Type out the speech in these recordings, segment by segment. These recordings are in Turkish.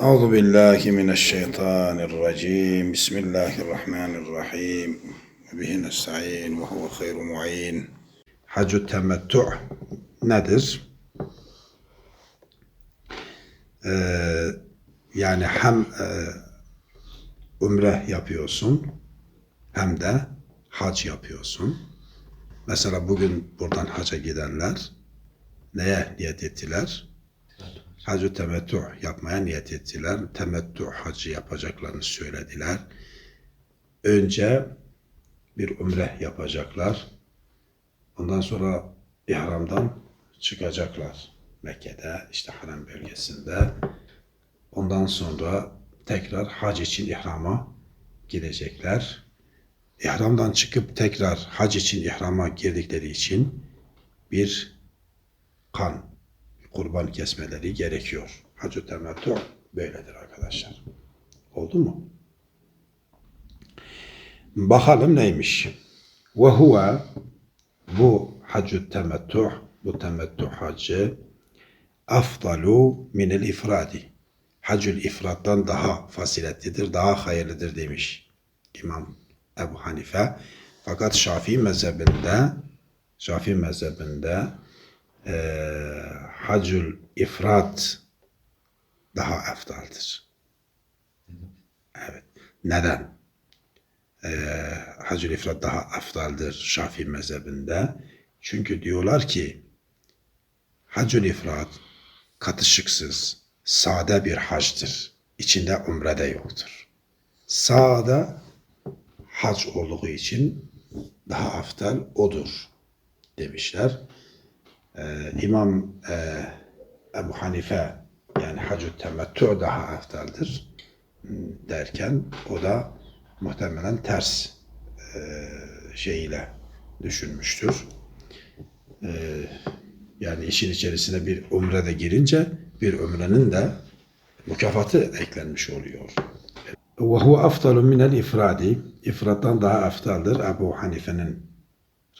Euzu billahi mineşşeytanirracim. Bismillahirrahmanirrahim. Bihi nestaîn ve huve hayru muîn. Hacü temettü nedir? Ee, yani hem e, umre yapıyorsun hem de hac yapıyorsun. Mesela bugün buradan haca gidenler neye niyet ettiler? Hacı temettü yapmaya niyet ettiler. Temettü hacı yapacaklarını söylediler. Önce bir umre yapacaklar. Ondan sonra ihramdan çıkacaklar. Mekke'de, işte harem bölgesinde. Ondan sonra tekrar hac için ihrama girecekler. İhramdan çıkıp tekrar hac için ihrama girdikleri için bir kan, kurban kesmeleri gerekiyor. Hacı temettü böyledir arkadaşlar. Oldu mu? Bakalım neymiş? Ve huve bu hacü temettü, bu temettü hacı afdalu minel ifradi. Hacül ifrattan daha faziletlidir, daha hayırlıdır demiş İmam Ebu Hanife. Fakat Şafii mezhebinde Şafii mezhebinde eee hacül ifrat daha eftaldır. Evet. Neden? Eee hacül ifrat daha eftaldir Şafii mezhebinde. Çünkü diyorlar ki hacül ifrat katışıksız, sade bir hacdır. İçinde umre de yoktur. Sade hac olduğu için daha aftal odur demişler. Ee, İmam e, Ebu Hanife yani hacı temettü daha aftaldır hmm, derken o da muhtemelen ters e, şeyiyle düşünmüştür. Ee, yani işin içerisine bir umre de girince bir umrenin de mükafatı eklenmiş oluyor. Ve huve afdalu minel ifradi. İfrattan daha aftaldır. Ebu Hanife'nin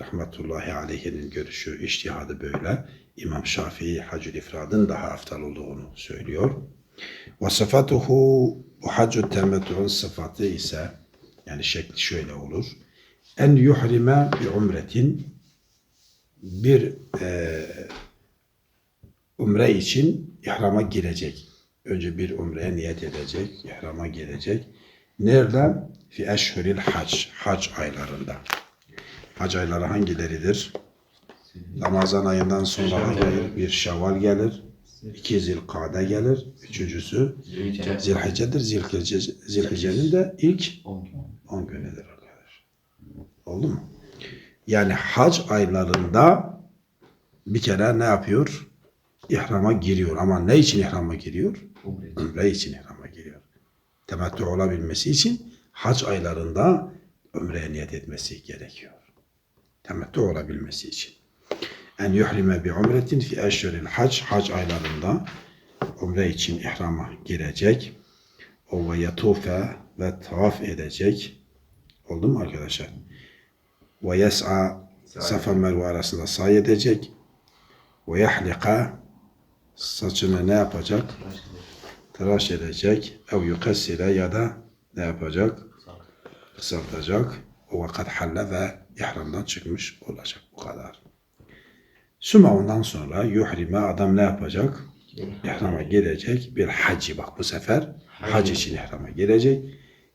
rahmetullahi aleyhinin görüşü, iştihadı böyle. İmam Şafii hacül ifradın daha aftal olduğunu söylüyor. Ve sıfatuhu bu hacü temettü'ün sıfatı ise yani şekli şöyle olur. En yuhrime bi umretin bir e, umre için ihrama girecek. Önce bir umreye niyet edecek, ihrama girecek. Nerede? Fi eşhuril hac, hac aylarında. Hac ayları hangileridir? Ramazan ayından sonra gelir, bir şevval gelir, iki zilkade gelir, üçüncüsü zilhiccedir. Zilhicce, zilhiccenin de ilk 10 günüdür arkadaş. Oldu mu? Yani hac aylarında bir kere ne yapıyor? İhrama giriyor. Ama ne için ihrama giriyor? Umre için ihrama giriyor. Temettü olabilmesi için hac aylarında umreye niyet etmesi gerekiyor. Temettü olabilmesi için. En yuhrime bi umretin fi eşhuril hac. Hac aylarında umre için ihrama girecek. O ve yatufe ve tavaf edecek. Oldu mu arkadaşlar? Ve yes'a Safa Merve arasında say edecek. Ve yahlika saçını ne yapacak? Tıraş edecek. Ev yukassire ya da ne yapacak? Kısaltacak. O vakit halle ve ihramdan çıkmış olacak. Bu kadar. Süma ondan sonra yuhrime adam ne yapacak? İhrama girecek. Bir hacı bak bu sefer hac için ihrama girecek.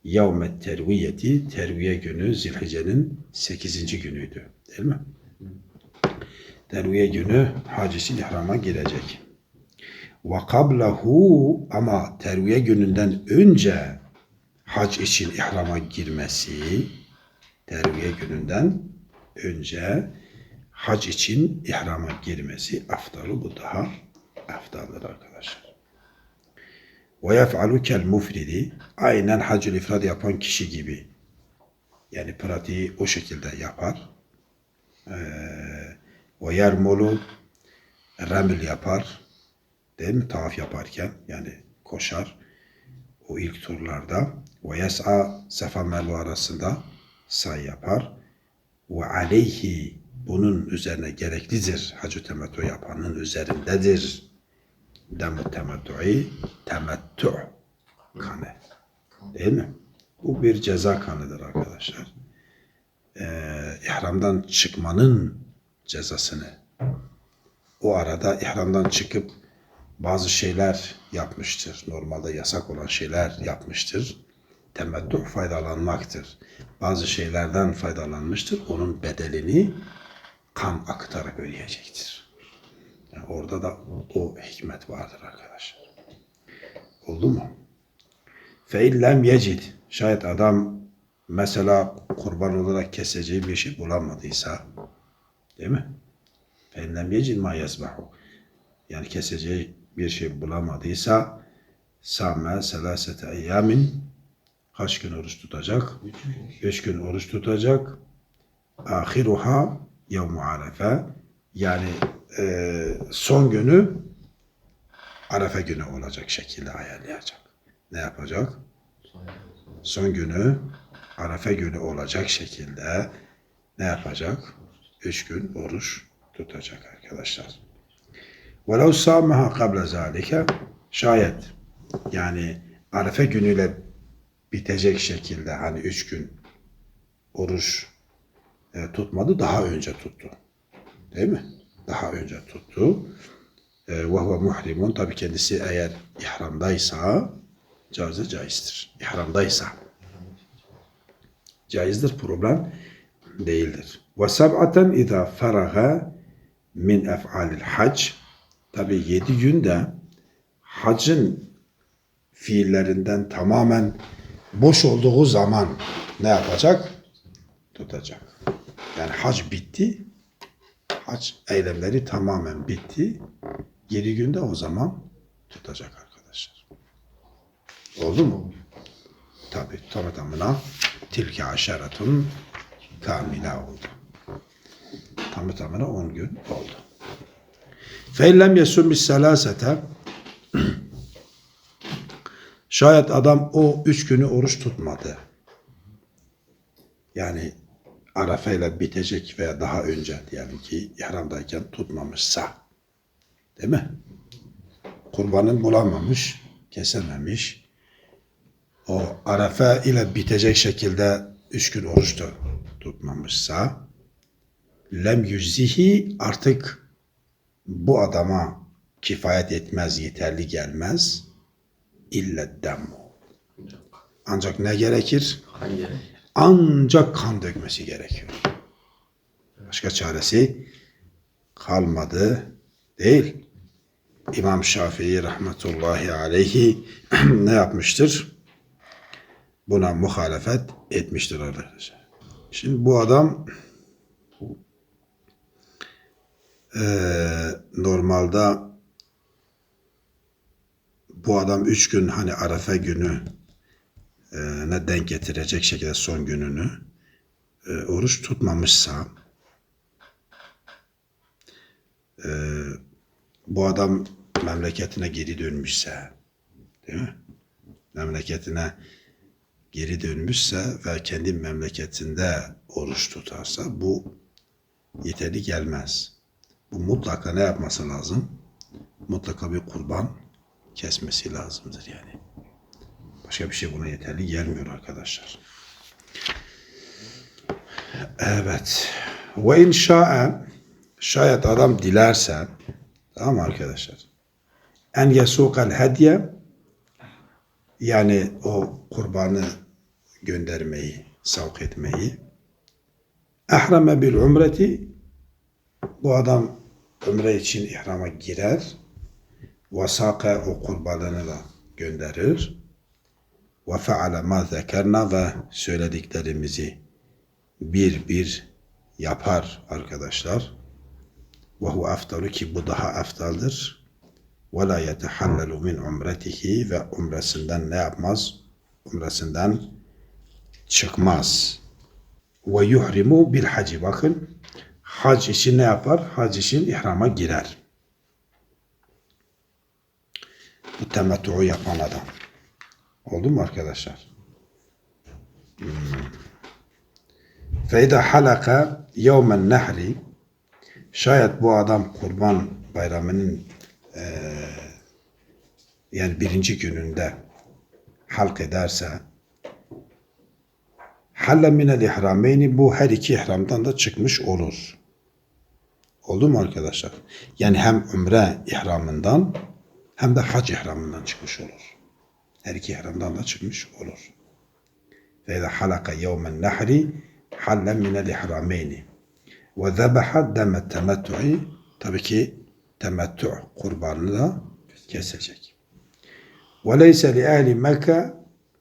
Yevmet terviyeti terviye günü Zilhice'nin 8. günüydü. Değil mi? Terviye günü hac için ihrama girecek. Ve kablehu ama terviye gününden önce hac için ihrama girmesi terviye gününden önce hac için ihrama girmesi aftalı bu daha aftaldır arkadaşlar. Ve yef'alu kel mufridi aynen hacül ifrad yapan kişi gibi. Yani pratiği o şekilde yapar. Ve yermolu remil yapar. Değil mi? Tavaf yaparken yani koşar. O ilk turlarda. Ve yes'a Safa Merve arasında say yapar. Ve aleyhi bunun üzerine gereklidir. Hacı temettü yapanın üzerindedir. Demu temettü'i temettü kanı. Değil mi? Bu bir ceza kanıdır arkadaşlar. Ee, ihramdan çıkmanın cezasını o arada ihramdan çıkıp bazı şeyler yapmıştır. Normalde yasak olan şeyler yapmıştır. Temettü faydalanmaktır. Bazı şeylerden faydalanmıştır. Onun bedelini kan akıtarak ödeyecektir. Yani orada da o hikmet vardır arkadaşlar. Oldu mu? Feillem yecid. Şayet adam mesela kurban olarak keseceği bir şey bulamadıysa değil mi? Feillem yecid ma yesbahu. Yani keseceği bir şey bulamadıysa same selasete eyyamin kaç gün oruç tutacak? Üç gün oruç tutacak. Ahiruha yevmu arefe. Yani e, son günü Arefe günü olacak şekilde ayarlayacak. Ne yapacak? Son günü Arefe günü olacak şekilde ne yapacak? Üç gün oruç tutacak arkadaşlar. وَلَوْ سَامَهَا قَبْلَ ذَٰلِكَ Şayet yani Arefe günüyle bitecek şekilde hani üç gün oruç e, tutmadı daha önce tuttu. Değil mi? Daha önce tuttu. E, ve huve muhrimun tabi kendisi eğer ihramdaysa caize caizdir. İhramdaysa caizdir problem değildir. Ve seb'aten izâ feraga min ef'alil hac tabi yedi günde hacın fiillerinden tamamen boş olduğu zaman ne yapacak? Tutacak. Yani hac bitti. Hac eylemleri tamamen bitti. Yedi günde o zaman tutacak arkadaşlar. Oldu mu? Tabi tamı tamına tilki aşeratun kamila oldu. Tamı tamına on gün oldu. Feillem yesummis selasete Şayet adam o üç günü oruç tutmadı. Yani Arafa ile bitecek veya daha önce diyelim ki ihramdayken tutmamışsa. Değil mi? Kurbanın bulamamış, kesememiş. O Arafa ile bitecek şekilde üç gün oruç da tutmamışsa lem yüzzihi artık bu adama kifayet etmez, yeterli gelmez. İlle demmu. Ancak ne gerekir? Ancak kan dökmesi gerekiyor. Başka çaresi kalmadı değil. İmam Şafii rahmetullahi aleyhi ne yapmıştır? Buna muhalefet etmiştir arkadaşlar. Şimdi bu adam eee, normalde bu adam üç gün hani Arafa günü e, ne denk getirecek şekilde son gününü e, oruç tutmamışsa e, bu adam memleketine geri dönmüşse değil mi? Memleketine geri dönmüşse ve kendi memleketinde oruç tutarsa bu yeterli gelmez. Bu mutlaka ne yapması lazım? Mutlaka bir kurban kesmesi lazımdır yani. Başka bir şey buna yeterli gelmiyor arkadaşlar. Evet. Ve in şa'e şayet adam dilerse tamam arkadaşlar? En yesukal hediye yani o kurbanı göndermeyi, savk etmeyi ehreme bil umreti bu adam umre için ihrama girer vasaka o kurbanını da gönderir ve feale ma zekerna ve söylediklerimizi bir bir yapar arkadaşlar. Ve hu aftalu ki bu daha aftaldır. Ve la yetehallelu min umretihi ve umresinden ne yapmaz? Umresinden çıkmaz. Ve yuhrimu bil hacı. Bakın hac için ne yapar? Hac için ihrama girer. Bu temettü'ü yapan adam. Oldu mu arkadaşlar? Hmm. Halaka yevmen nehri şayet bu adam kurban bayramının eee, yani birinci gününde halk ederse halle minel ihrameyni bu her iki ihramdan da çıkmış olur. Oldu mu arkadaşlar? Yani hem umre ihramından hem de hac ihramından çıkmış olur. Her iki ihramdan da çıkmış olur. Ve izâ halaka yevmen nehri halle minel ihrameyni. Ve zebaha demet temettu'i tabii ki temettü kurbanını da kesecek. Ve leyse li ehli Mekke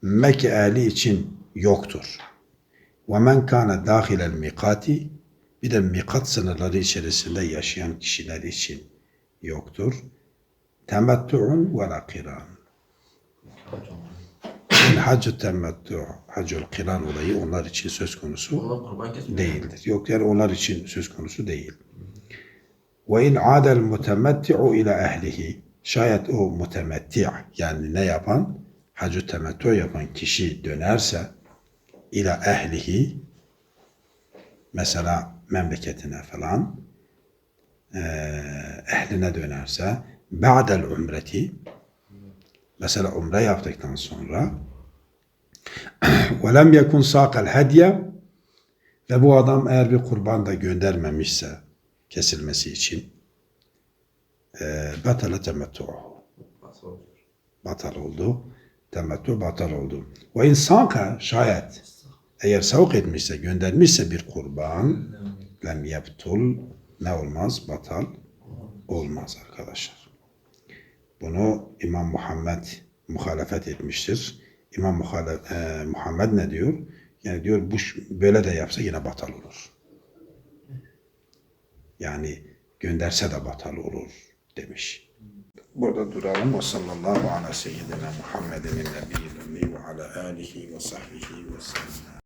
Mekke ehli için yoktur. Ve men kana dahilel mikati bir de mikat sınırları içerisinde yaşayan kişiler için yoktur. Temettu'un ve la kiran. Hacı temettü, hacül kiran olayı onlar için söz konusu değildir. Yok yani onlar için söz konusu değil. Ve in adel mutemetti'u ila ehlihi şayet o mutemetti' yani ne yapan hacı temettü yapan kişi dönerse ila ehlihi mesela memleketine falan ehline dönerse ba'del umreti mesela umre yaptıktan sonra ve lem yekun saqal hediye ve bu adam eğer bir kurban da göndermemişse kesilmesi için eee batale temettu'u Nasıl olur? batal oldu. Temettü batal oldu. Ve insaka şayet eğer savuk etmişse, göndermişse bir kurban lem yeptul ne olmaz? Batal olmaz arkadaşlar. Bunu İmam Muhammed muhalefet etmiştir. İmam Muhale- e, Muhammed ne diyor? Yani diyor bu böyle de yapsa yine batal olur. Yani gönderse de batal olur demiş. Burada duralım. Ve sallallahu ala seyyidina Muhammedin nebiyyil ve ala alihi ve sahbihi ve sellem.